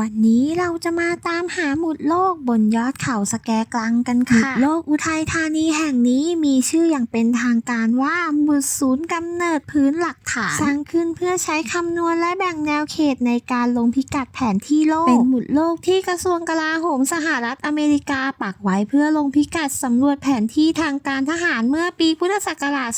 วันนี้เราจะมาตามหาหมุดโลกบนยอดเขาสแกกลังกันค่ะ หมุดโลกอุทัยธานีแห่งนี้มีชื่ออย่างเป็นทางการว่าหมุดศูนย์กำเนิดพื้นหลักฐานสร้างขึ้นเพื่อใช้คำนวณและแบ่งแนวเขตในการลงพิกัดแผนที่โลก เป็นหมุดโลกที่กระทรวงกลาโหมสหรัฐอเมริกาปักไว้เพื่อลงพิกัดสำรวจแผนที่ทางการทหารเมื่อปีพุทธศักราช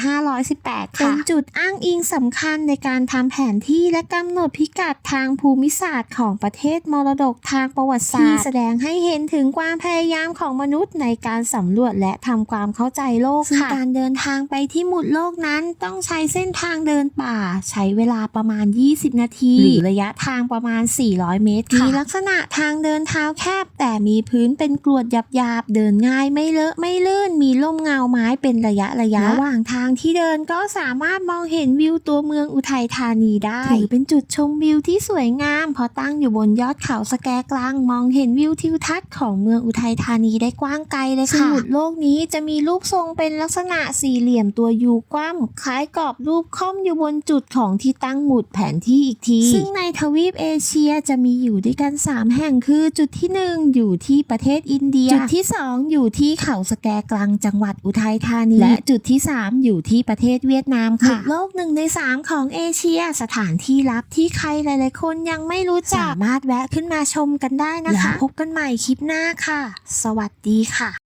2518 ค่ะ เป็นจุดอ้างอิงสำคัญในการทำแผนที่และกำหนดพิกัดทางภูมิศาสตร์ของประเทศมรดกทางประวัติศาสตร์ที่แสดงให้เห็นถึงความพยายามของมนุษย์ในการสำรวจและทำความเข้าใจโลกซึ่งการเดินทางไปที่หมุดโลกนั้นต้องใช้เส้นทางเดินป่า ใช้เวลาประมาณ 20 นาทีหรือระยะทางประมาณ 400 เมตรค่ะมีลักษณะทางเดินเท้าแคบ แต่มีพื้นเป็นกรวดหยาบๆ เดินง่ายไม่เลอะไม่ลื่น มีร่มเงาไม้เป็นระยะระยะระหว่างทางที่เดินก็สามารถมองเห็นวิวตัวเมืองอุทัยธานีได้ถือเป็นจุดชมวิวที่สวยงามเพราะตั้งอยู่บนยอดเขาสแกกลาง มองเห็นวิวทิวทัศน์ของเมืองอุทัยธานีได้กว้างไกลเลยค่ะสมุดโลกนี้จะมีรูปทรงเป็นลักษณะสี่เหลี่ยมตัวยูกว้างคล้ายกรอบรูปค่อมอยู่บนจุดของที่ตั้งหมุดแผนที่อีกที ซึ่งในทวีปเอเชียจะมีอยู่ด้วยกัน 3 แห่งคือจุดที่ 1 อยู่ที่ประเทศอินเดีย จุดที่ 2 อยู่ที่เขาสแกกลางจังหวัดอุทัยธานี และจุดที่ 3 อยู่ที่ประเทศเวียดนามค่ะหมุดโลกหนึ่งใน 3 ของเอเชียสถานที่ลับที่ใครหลาย ๆ คนยังไม่รู้จักสามารถแวะขึ้นมาชมกันได้นะคะแล้วพบกันใหม่คลิปหน้าค่ะ สวัสดีค่ะ